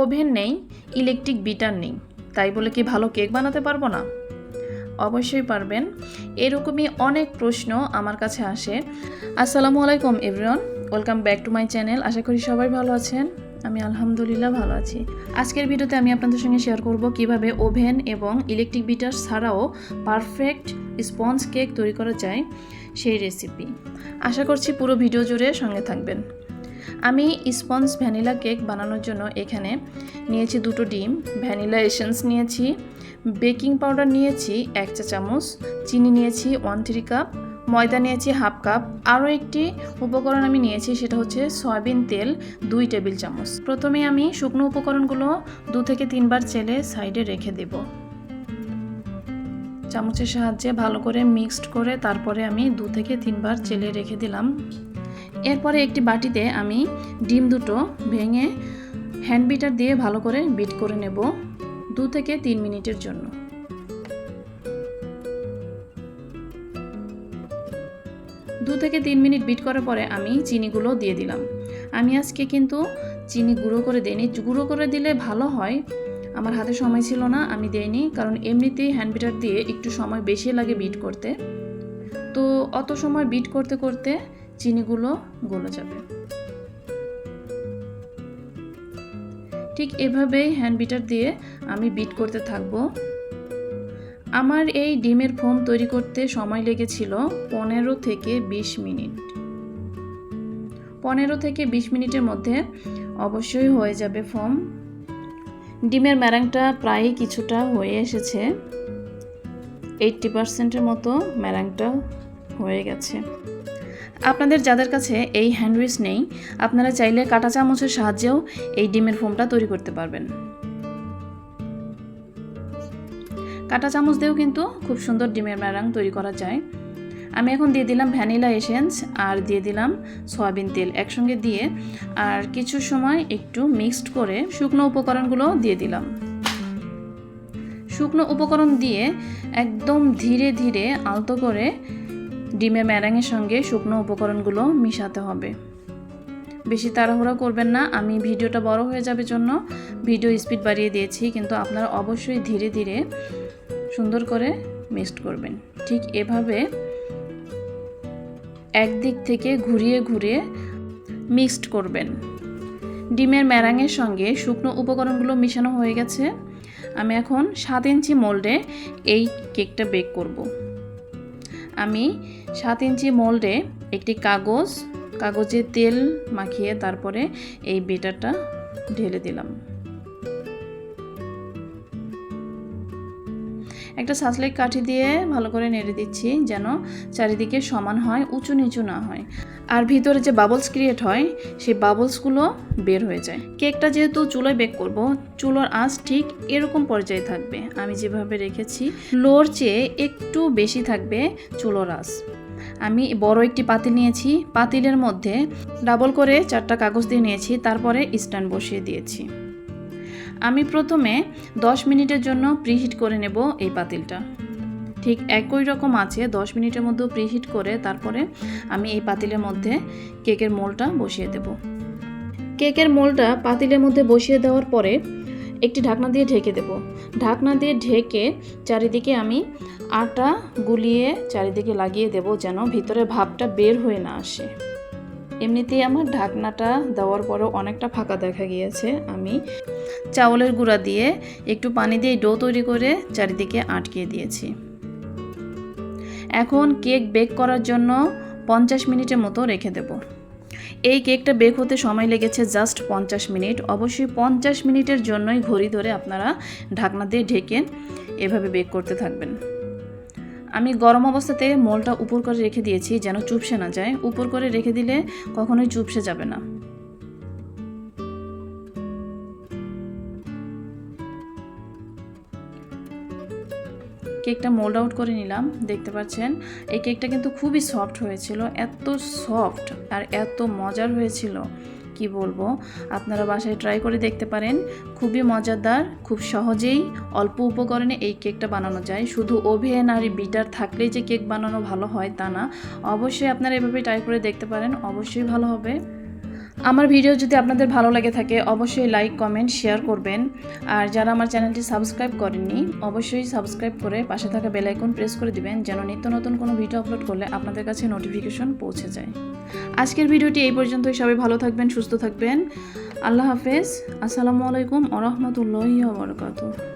Oven নেই, electric bitter নেই। তাই বলে কি ভালো কেক বানাতে পারব না? অবশ্যই পারবেন। এরকমই অনেক প্রশ্ন আমার কাছে আসে। আসসালামু আলাইকুম, everyone. Welcome back to my channel. আশা করি সবাই ভালো আছেন। আমি আলহামদুলিল্লাহ ভালো আছি। আজকের ভিডিওতে আমি আপনাদের সঙ্গে শেয়ার করব কীভাবে ওভেন এবং ইলেকট্রিক বিটার ছাড়াও পারফেক্ট স্পঞ্জ কেক তৈরি করা যায় সেই রেসিপি আশা করছি পুরো ভিডিও জুড়ে সঙ্গে থাকবেন। আমি স্পঞ্জ ভ্যানিলা কেক বানানোর জন্য এখানে নিয়েছি দুটো ডিম, ভ্যানিলা এসেন্স নিয়েছি, বেকিং পাউডার নিয়েছি এক চা চামচ, চিনি নিয়েছি ওয়ান থ্রি কাপ ময়দা নিয়েছি হাফ কাপ আরও একটি উপকরণ আমি নিয়েছি সেটা হচ্ছে সয়াবিন তেল দুই টেবিল চামচ। প্রথমে আমি শুকনো উপকরণগুলো দু থেকে তিনবার চেলে সাইডে রেখে দেব। চামচের সাহায্যে ভালো করে মিক্সড করে তারপরে আমি দু থেকে তিনবার চেলে রেখে দিলাম। এরপরে একটি বাটিতে আমি ডিম দুটো ভেঙে হ্যান্ড বিটার দিয়ে ভালো করে বিট করে নেব দু থেকে তিন মিনিটের জন্য। দু থেকে তিন মিনিট বিট করার পরে আমি চিনিগুলো দিয়ে দিলাম। আমি আজকে কিন্তু চিনি গুঁড়ো করে দিইনি। গুঁড়ো করে দিলে ভালো হয়। আমার হাতে সময় ছিল না, আমি দেইনি, কারণ এমনিতেই হ্যান্ড বিটার দিয়ে একটু সময় বেশি লাগে বিট করতে। তো অত সময় বিট করতে করতে চিনিগুলো গলে যাবে। ঠিক এভাবেই হ্যান্ড বিটার দিয়ে আমি বিট করতে থাকব। আমার এই ডিমের ফোম তৈরি করতে সময় লেগেছিল পনেরো থেকে বিশ মিনিট। পনেরো থেকে বিশ মিনিটের মধ্যে অবশ্যই হয়ে যাবে ফোম। ডিমের ম্যারাংটা প্রায় কিছুটা হয়ে এসেছে। এইটটি পার্সেন্টের মতো ম্যারাংটা হয়ে গেছে। আপনাদের যাদের কাছে এই হ্যান্ডউইচ নেই, আপনারা চাইলে কাঁটা চামচের সাহায্যেও এই ডিমের ফোমটা তৈরি করতে পারবেন। কাঁটা চামচ দিয়েও কিন্তু খুব সুন্দর ডিমের ম্যারাং তৈরি করা যায়। আমি এখন দিয়ে দিলাম ভ্যানিলা এসেন্স আর দিয়ে দিলাম সয়াবিন তেল একসঙ্গে দিয়ে আর কিছু সময় একটু মিক্সড করে শুকনো উপকরণগুলো দিয়ে দিলাম। শুকনো উপকরণ দিয়ে একদম ধীরে ধীরে আলতো করে ডিমের ম্যারাঙের সঙ্গে শুকনো উপকরণগুলো মিশাতে হবে। বেশি তাড়াহুড়া করবেন না, আমি ভিডিওটা বড় হয়ে যাবে জন্য ভিডিও স্পিড বাড়িয়ে দিয়েছি, কিন্তু আপনারা অবশ্যই ধীরে ধীরে সুন্দর করে মিক্সড করবেন। ঠিক এভাবে একদিক থেকে ঘুরিয়ে ঘুরিয়ে মিক্সড করবেন। ডিমের ম্যারাঙের সঙ্গে শুকনো উপকরণগুলো মিশানো হয়ে গেছে। আমি এখন সাত ইঞ্চি মোল্ডে এই কেকটা বেক করব। আমি সাত ইঞ্চি মোল্ডে একটি কাগজ কাগজে তেল মাখিয়ে তারপরে এই বেটারটা ঢেলে দিলাম। একটা সাসলেক কাঠি দিয়ে ভালো করে নেড়ে দিচ্ছি যেন চারিদিকে সমান হয়, উঁচু নিচু না হয়। আর ভিতরে যে বাবলস ক্রিয়েট হয়, সেই বাবলসগুলো বের হয়ে যায়। কেকটা যেহেতু চুলোয় বেক করব, চুলোর আঁচ ঠিক এরকম পর্যায়ে থাকবে। আমি যেভাবে রেখেছি লোর চেয়ে একটু বেশি থাকবে চুলোর আঁচ। আমি বড় একটি পাতিল নিয়েছি, পাতিলের মধ্যে ডাবল করে চারটা কাগজ দিয়ে নিয়েছি, তারপরে স্ট্যান্ড বসিয়ে দিয়েছি। আমি প্রথমে 10 মিনিটের জন্য প্রিহিট করে নেব এই পাতিলটা। ঠিক একই রকম আছে 10 মিনিটের মধ্যে প্রিহিট করে তারপরে আমি এই পাতিলের মধ্যে কেকের মোলটা বসিয়ে দেব। কেকের মোলটা পাতিলের মধ্যে বসিয়ে দেওয়ার পরে একটি ঢাকনা দিয়ে ঢেকে দেব। ঢাকনা দিয়ে ঢেকে চারিদিকে আমি আটা গুলিয়ে চারিদিকে লাগিয়ে দেব যেন ভিতরে ভাবটা বের হয়ে না আসে। এমনিতেই আমার ঢাকনাটা দেওয়ার পরেও অনেকটা ফাঁকা দেখা গিয়েছে আমি। চাউলের গুঁড়া দিয়ে একটু পানি দিয়ে ডো তৈরি করে চারিদিকে আটকিয়ে দিয়েছি। এখন কেক বেক করার জন্য পঞ্চাশ মিনিটের মতো রেখে দেব। এই কেকটা বেক হতে সময় লেগেছে জাস্ট পঞ্চাশ মিনিট। অবশ্যই পঞ্চাশ মিনিটের জন্যই ঘড়ি ধরে আপনারা ঢাকনা দিয়ে ঢেকে এভাবে বেক করতে থাকবেন। আমি গরম অবস্থাতে মোলটা উপর করে রেখে দিয়েছি যেন চুপসে না যায়। উপর করে রেখে দিলে কখনোই চুপসে যাবে না। কেকটা মোল্ড আউট করে নিলাম, দেখতে পাচ্ছেন? এই কেকটা কিন্তু খুবই সফট হয়েছিল, এত সফট আর এত মজার হয়েছিল। কি বলব? আপনারা বাসায় ট্রাই করে দেখতে পারেন। খুবই মজাদার, খুব সহজেই অল্প উপকরণে এই কেকটা বানানো যায়। শুধু ওভেন আর বিটার থাকলেই যে কেক বানানো ভালো হয় তা না। অবশ্যই আপনারা এভাবে ট্রাই করে দেখতে পারেন। অবশ্যই ভালো হবে। আমার ভিডিও যদি আপনাদের ভালো লাগে থাকে, অবশ্যই লাইক কমেন্ট শেয়ার করবেন। আর যারা আমার চ্যানেলটি সাবস্ক্রাইব করেননি, অবশ্যই সাবস্ক্রাইব করে পাশে থাকা বেল আইকন প্রেস করে দিবেন, যেন নিত্য নতুন কোনো ভিডিও আপলোড করলে আপনাদের কাছে নোটিফিকেশন পৌঁছে যায়। আজকের ভিডিওটি এই পর্যন্তই। সবাই ভালো থাকবেন, সুস্থ থাকবেন। আল্লাহ হাফেজ। আসসালামু আলাইকুম আ রহমতুল্লাহি বরকাতুহ।